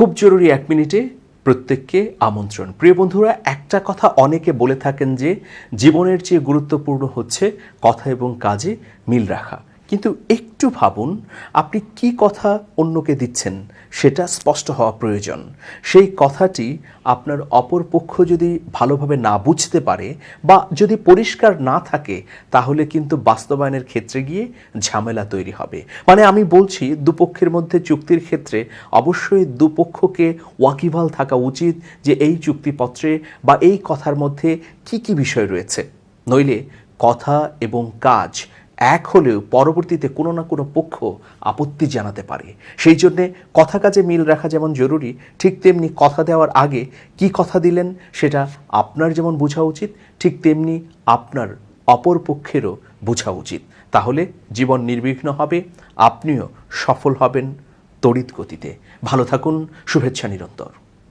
খুব জরুরি এক মিনিটে প্রত্যেককে আমন্ত্রণ। প্রিয় বন্ধুরা, একটা কথা অনেকে বলে থাকেন যে, জীবনের চেয়ে গুরুত্বপূর্ণ হচ্ছে কথা এবং কাজে মিল রাখা। কিন্তু একটু ভাবুন, আপনি কি কথা অন্যকে দিচ্ছেন? সেটা স্পষ্ট হওয়া প্রয়োজন। সেই কথাটি আপনার অপর পক্ষ যদি ভালোভাবে না বুঝতে পারে বা যদি পরিষ্কার না থাকে, তাহলে কিন্তু বাস্তবায়নের ক্ষেত্রে গিয়ে ঝামেলা তৈরি হবে। মানে আমি বলছি, দুপক্ষের মধ্যে চুক্তির ক্ষেত্রে অবশ্যই দুপক্ষকে ওয়াকিভাল থাকা উচিত যে এই চুক্তিপত্রে বা এই কথার মধ্যে কি কি বিষয় রয়েছে। নইলে কথা এবং কাজ এক হলেও পরবর্তীতে কোনো না কোনো পক্ষ আপত্তি জানাতে পারে। সেই জন্যে কথা কাজে মিল রাখা যেমন জরুরি, ঠিক তেমনি কথা দেওয়ার আগে কি কথা দিলেন সেটা আপনার যেমন বোঝা উচিত, ঠিক তেমনি আপনার অপর পক্ষেরও বোঝা উচিত। তাহলে জীবন নির্বিঘ্ন হবে, আপনিও সফল হবেন তড়িৎ গতিতে। ভালো থাকুন, শুভেচ্ছা নিরন্তর।